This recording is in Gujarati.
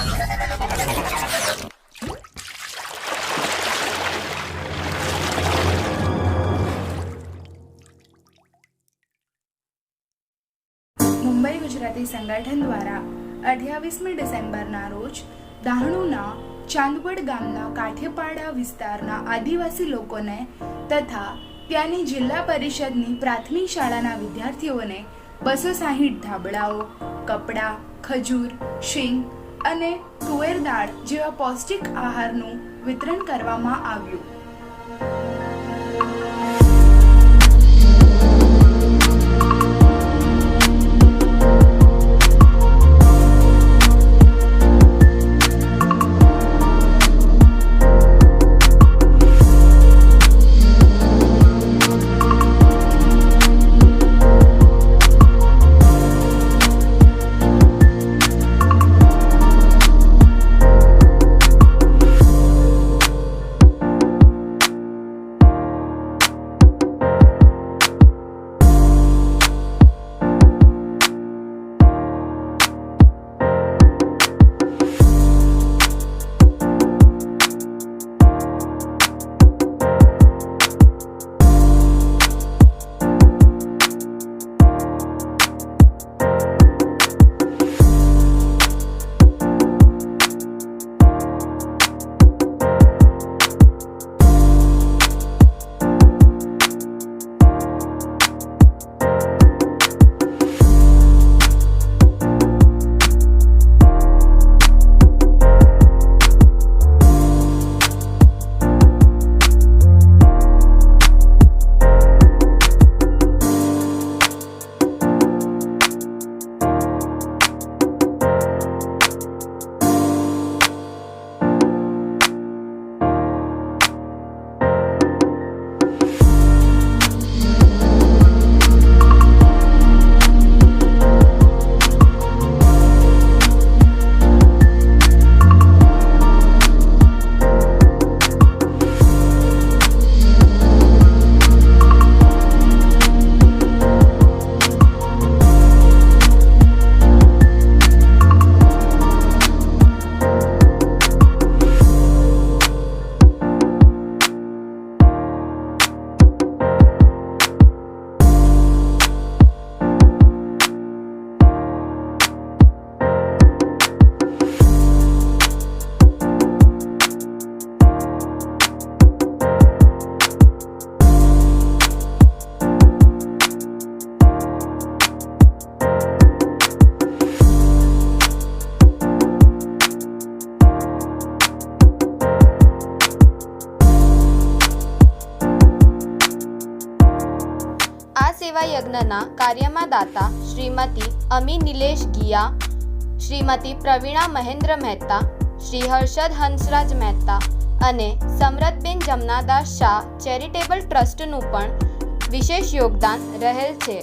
મુંબઈ ગુજરાતી સંગઠન દ્વારા અઠ્યાવીસમી ડિસેમ્બરના રોજ દાહણુના ચાંદવડ ગામના કાઠેપાડા વિસ્તારના આદિવાસી લોકોને તથા ત્યાંની જિલ્લા પરિષદની પ્રાથમિક શાળાના વિદ્યાર્થીઓને બસો સાહીઠ ધાબળાઓ, કપડાં, ખજૂર, શીંગ અને તુવેર દાળ જેવા પૌષ્ટિક આહારનું વિતરણ કરવામાં આવ્યું. સેવા યજ્ઞના કાર્યમાં દાતા શ્રીમતી અમી નિલેશ ગિયા, શ્રીમતી પ્રવીણા મહેન્દ્ર મહેતા, શ્રી હર્ષદ હંસરાજ મહેતા અને સમરતબેન જમનાદાસ શાહ ચેરિટેબલ ટ્રસ્ટનું પણ વિશેષ યોગદાન રહેલ છે.